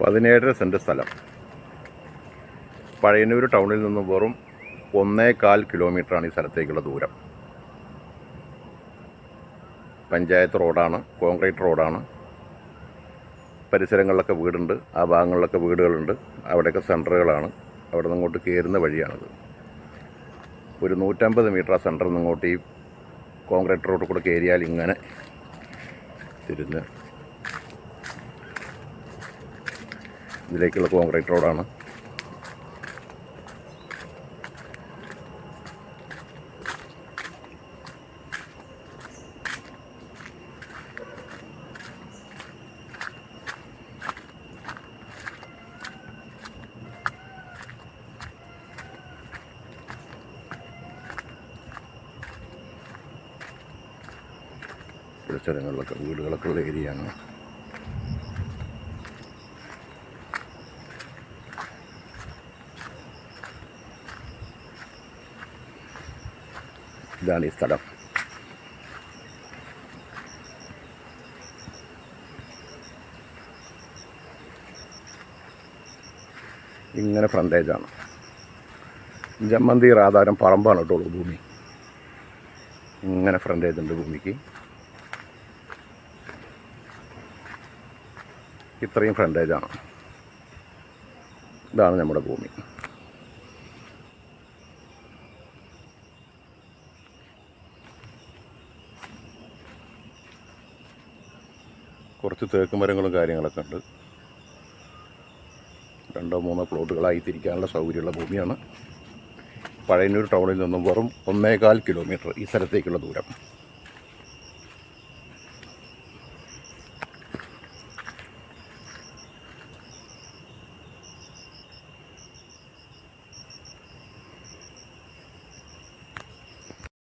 പതിനേഴര saint സ്ഥലം. പഴയന്നൂർ ടൗണിൽ നിന്നും വെറും ഒന്നേകാൽ കിലോമീറ്ററാണ് ഈ സ്ഥലത്തേക്കുള്ള ദൂരം. പഞ്ചായത്ത് റോഡാണ് കോൺക്രീറ്റ് റോഡാണ്. പരിസരങ്ങളിലൊക്കെ വീടുണ്ട് ആ ഭാഗങ്ങളിലൊക്കെ വീടുകളുണ്ട്. അവിടെയൊക്കെ സെന്ററുകളാണ് അവിടെ നിന്ന് ഇങ്ങോട്ട് കയറുന്ന വഴിയാണത്. ഒരു നൂറ്റമ്പത് മീറ്റർ ആ സെന്ററിൽ നിന്ന് ഇങ്ങോട്ട് ഈ കോൺക്രീറ്റ് റോഡിൽ കൂടെ കയറിയാൽ ഇങ്ങനെ തിരിഞ്ഞ് ഇതിലേക്കുള്ള കോൺക്രീറ്റ് റോഡാണ്. സ്ഥലങ്ങളിലൊക്കെ വീടുകളൊക്കെ ഉള്ള ഏരിയയാണ്. ഇതാണ് ഈ സ്ഥലം ഇങ്ങനെ ഫ്രണ്ടേജാണ് ജമ്മന്തി ആധാരം പറമ്പാണ് കേട്ടോ ഭൂമി. ഇങ്ങനെ ഫ്രണ്ടേജ് ഉണ്ട് ഭൂമിക്ക്. ഇത്രയും ഫ്രണ്ടേജാണ് ഇതാണ് നമ്മുടെ ഭൂമി. കുറച്ച് തേക്ക് മരങ്ങളും കാര്യങ്ങളൊക്കെ ഉണ്ട്. രണ്ടോ മൂന്നോ പ്ലോട്ടുകളായി തിരിക്കാനുള്ള സൗകര്യമുള്ള ഭൂമിയാണ്. പഴയന്നൂർ ടൗണിൽ നിന്നും വെറും ഒന്നേകാൽ കിലോമീറ്റർ ഈ സ്ഥലത്തേക്കുള്ള ദൂരം.